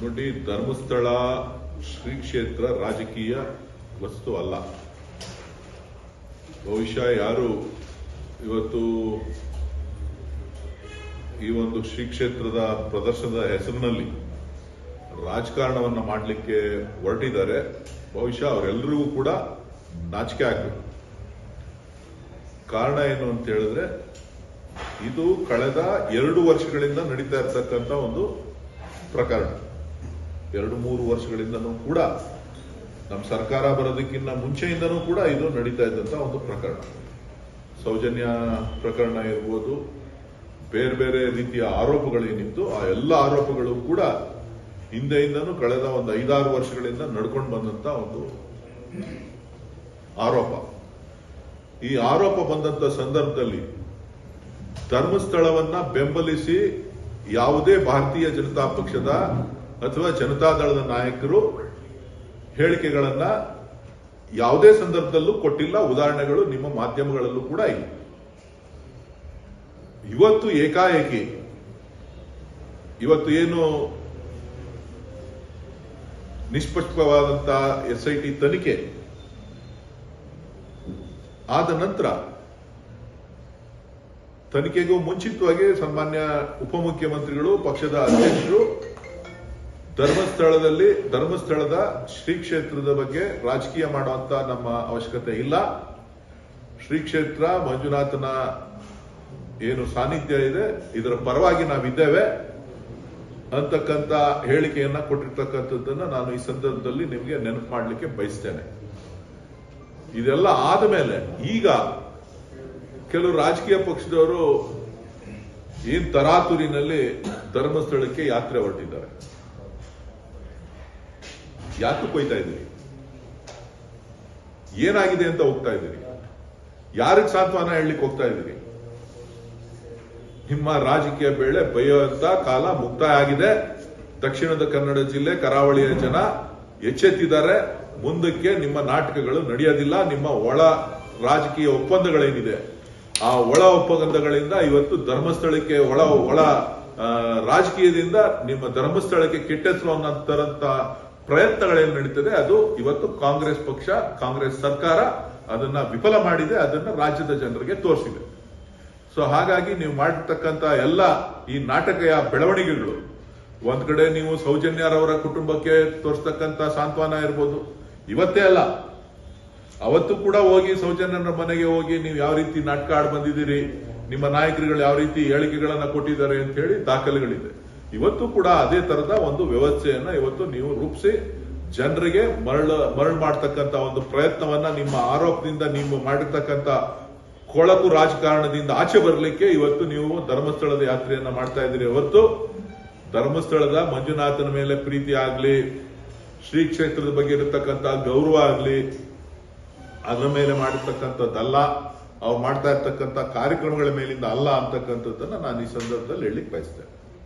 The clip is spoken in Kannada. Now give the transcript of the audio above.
ನೋಡಿ, ಧರ್ಮಸ್ಥಳ, ಶ್ರೀ ಕ್ಷೇತ್ರ ರಾಜಕೀಯ ವಸ್ತು ಅಲ್ಲ. ಬಹುಶಃ ಯಾರು ಇವತ್ತು ಈ ಒಂದು ಶ್ರೀ ಕ್ಷೇತ್ರದ ಪ್ರದರ್ಶನದ ಹೆಸರಿನಲ್ಲಿ ರಾಜಕಾರಣವನ್ನು ಮಾಡಲಿಕ್ಕೆ ಹೊರಟಿದ್ದಾರೆ. ಬಹುಶಃ ಅವರೆಲ್ಲರಿಗೂ ಕೂಡ ನಾಚಿಕೆ ಆಗಬೇಕು. ಕಾರಣ ಏನು ಅಂತ ಹೇಳಿದ್ರೆ, ಇದು ಕಳೆದ ಎರಡು ವರ್ಷಗಳಿಂದ ನಡೀತಾ ಇರತಕ್ಕಂತ ಒಂದು ಪ್ರಕರಣ. ಎರಡು ಮೂರು ವರ್ಷಗಳಿಂದನೂ ಕೂಡ ನಮ್ಮ ಸರ್ಕಾರ ಬರೋದಕ್ಕಿಂತ ಮುಂಚೆಯಿಂದನೂ ಕೂಡ ಇದು ನಡೀತಾ ಇದ್ದಂತ ಒಂದು ಪ್ರಕರಣ. ಸೌಜನ್ಯ ಪ್ರಕರಣ ಇರ್ಬೋದು, ಬೇರೆ ಬೇರೆ ರೀತಿಯ ಆರೋಪಗಳೇನಿತ್ತು ಆ ಎಲ್ಲ ಆರೋಪಗಳು ಕೂಡ ಹಿಂದೆಯಿಂದನೂ ಕಳೆದ ಒಂದು ಐದಾರು ವರ್ಷಗಳಿಂದ ನಡ್ಕೊಂಡು ಬಂದಂತ ಒಂದು ಆರೋಪ. ಈ ಆರೋಪ ಬಂದಂತ ಸಂದರ್ಭದಲ್ಲಿ ಧರ್ಮಸ್ಥಳವನ್ನ ಬೆಂಬಲಿಸಿ ಯಾವುದೇ ಭಾರತೀಯ ಜನತಾ ಪಕ್ಷದ ಅಥವಾ ಜನತಾ ದಳದ ನಾಯಕರು ಹೇಳಿಕೆಗಳನ್ನ ಯಾವುದೇ ಸಂದರ್ಭದಲ್ಲೂ ಕೊಟ್ಟಿಲ್ಲ. ಉದಾಹರಣೆಗಳು ನಿಮ್ಮ ಮಾಧ್ಯಮಗಳಲ್ಲೂ ಕೂಡ ಇಲ್ಲ. ಇವತ್ತು ಏಕಾಏಕಿ, ಇವತ್ತು ಏನು ನಿಷ್ಪಕ್ಷವಾದಂತಹ ಎಸ್ ಐ ತನಿಖೆ ಆದ ನಂತರ ತನಿಖೆಗೂ ಮುಂಚಿತವಾಗಿ ಸನ್ಮಾನ್ಯ ಉಪಮುಖ್ಯಮಂತ್ರಿಗಳು, ಪಕ್ಷದ ಅಧ್ಯಕ್ಷರು ಧರ್ಮಸ್ಥಳದಲ್ಲಿ, ಧರ್ಮಸ್ಥಳದ ಶ್ರೀ ಕ್ಷೇತ್ರದ ಬಗ್ಗೆ ರಾಜಕೀಯ ಮಾಡುವಂತ ನಮ್ಮ ಅವಶ್ಯಕತೆ ಇಲ್ಲ. ಶ್ರೀ ಕ್ಷೇತ್ರ ಮಂಜುನಾಥನ ಏನು ಸಾನ್ನಿಧ್ಯ ಇದೆ, ಇದರ ಪರವಾಗಿ ನಾವಿದ್ದೇವೆ. ಅಂತಕ್ಕಂತ ಹೇಳಿಕೆಯನ್ನ ಕೊಟ್ಟಿರ್ತಕ್ಕಂಥದ್ದನ್ನ ನಾನು ಈ ಸಂದರ್ಭದಲ್ಲಿ ನಿಮಗೆ ನೆನಪು ಮಾಡಲಿಕ್ಕೆ ಬಯಸ್ತೇನೆ. ಇದೆಲ್ಲ ಆದ ಮೇಲೆ ಈಗ ಕೆಲವು ರಾಜಕೀಯ ಪಕ್ಷದವರು ಏನ್ ತರಾತುರಿನಲ್ಲಿ ಧರ್ಮಸ್ಥಳಕ್ಕೆ ಯಾತ್ರೆ ಹೊರಟಿದ್ದಾರೆ. ಯಾಕೆ ಕೊಯ್ತಾ ಇದ್ದೀರಿ? ಏನಾಗಿದೆ ಅಂತ ಹೋಗ್ತಾ ಇದ್ದೀರಿ? ಯಾರಿಗೆ ಸಾಂತ್ವನ ಹೇಳಲಿಕ್ಕೆ ಹೋಗ್ತಾ ಇದ್ದೀರಿ? ನಿಮ್ಮ ರಾಜಕೀಯ ಬೇಳೆ ಬೈಯುವಂತ ಕಾಲ ಮುಕ್ತಾಯ ಆಗಿದೆ. ದಕ್ಷಿಣದ ಕನ್ನಡ ಜಿಲ್ಲೆ ಕರಾವಳಿಯ ಜನ ಎಚ್ಚೆತ್ತಿದ್ದಾರೆ. ಮುಂದಕ್ಕೆ ನಿಮ್ಮ ನಾಟಕಗಳು ನಡೆಯೋದಿಲ್ಲ. ನಿಮ್ಮ ಒಳ ರಾಜಕೀಯ ಒಪ್ಪಂದಗಳೇನಿದೆ? ಆ ಒಳ ಒಪ್ಪಂದಗಳಿಂದ ಇವತ್ತು ಧರ್ಮಸ್ಥಳಕ್ಕೆ ಒಳ ಒಳ ರಾಜಕೀಯದಿಂದ ನಿಮ್ಮ ಧರ್ಮಸ್ಥಳಕ್ಕೆ ಕೆಟ್ಟ ಹೆಸರು ಪ್ರಯತ್ನಗಳೇನು ನಡೀತದೆ, ಅದು ಇವತ್ತು ಕಾಂಗ್ರೆಸ್ ಪಕ್ಷ, ಕಾಂಗ್ರೆಸ್ ಸರ್ಕಾರ ಅದನ್ನ ವಿಫಲ ಮಾಡಿದೆ, ಅದನ್ನ ರಾಜ್ಯದ ಜನರಿಗೆ ತೋರಿಸಿದೆ. ಸೊ ಹಾಗಾಗಿ ನೀವು ಮಾಡಿರ್ತಕ್ಕಂತ ಎಲ್ಲ ಈ ನಾಟಕಯ ಬೆಳವಣಿಗೆಗಳು, ಒಂದ್ ಕಡೆ ನೀವು ಸೌಜನ್ಯರವರ ಕುಟುಂಬಕ್ಕೆ ತೋರಿಸ್ತಕ್ಕಂತ ಸಾಂತ್ವನ ಇರ್ಬೋದು. ಇವತ್ತೇ ಅಲ್ಲ. ಅವತ್ತು ಕೂಡ ಹೋಗಿ ಸೌಜನ್ಯರ ಮನೆಗೆ ಹೋಗಿ ನೀವು ಯಾವ ರೀತಿ ನಾಟಕ ಆಡ್ ಬಂದಿದ್ದೀರಿ, ನಿಮ್ಮ ನಾಯಕರುಗಳು ಯಾವ ರೀತಿ ಹೇಳಿಕೆಗಳನ್ನ ಕೊಟ್ಟಿದ್ದಾರೆ ಅಂತ ಹೇಳಿ ದಾಖಲೆಗಳಿದೆ. ಇವತ್ತು ಕೂಡ ಅದೇ ತರದ ಒಂದು ವ್ಯವಸ್ಥೆಯನ್ನ ಇವತ್ತು ನೀವು ರೂಪಿಸಿ ಜನರಿಗೆ ಮರಳು ಮರಳು ಮಾಡ್ತಕ್ಕಂತ ಒಂದು ಪ್ರಯತ್ನವನ್ನ ನಿಮ್ಮ ಆರೋಪದಿಂದ ನೀವು ಮಾಡಿರ್ತಕ್ಕಂತ ಕೊಳಕು ರಾಜಕಾರಣದಿಂದ ಆಚೆ ಬರಲಿಕ್ಕೆ ಇವತ್ತು ನೀವು ಧರ್ಮಸ್ಥಳದ ಯಾತ್ರೆಯನ್ನ ಮಾಡ್ತಾ ಇದ್ದೀರಿ. ಹೊರತು ಧರ್ಮಸ್ಥಳದ ಮಂಜುನಾಥನ ಮೇಲೆ ಪ್ರೀತಿ ಆಗ್ಲಿ, ಶ್ರೀ ಕ್ಷೇತ್ರದ ಬಗ್ಗೆ ಇರತಕ್ಕಂತ ಗೌರವ ಆಗ್ಲಿ, ಅದರ ಮೇಲೆ ಮಾಡಿರ್ತಕ್ಕಂಥದ್ದಲ್ಲ, ಅವ್ರು ಮಾಡ್ತಾ ಇರ್ತಕ್ಕಂಥ ಕಾರ್ಯಕ್ರಮಗಳ ಮೇಲಿಂದ ಅಲ್ಲ ಅಂತಕ್ಕಂಥದ್ದನ್ನ ನಾನು ಈ ಸಂದರ್ಭದಲ್ಲಿ ಹೇಳಲಿಕ್ಕೆ ಬಯಸ್ತೇನೆ.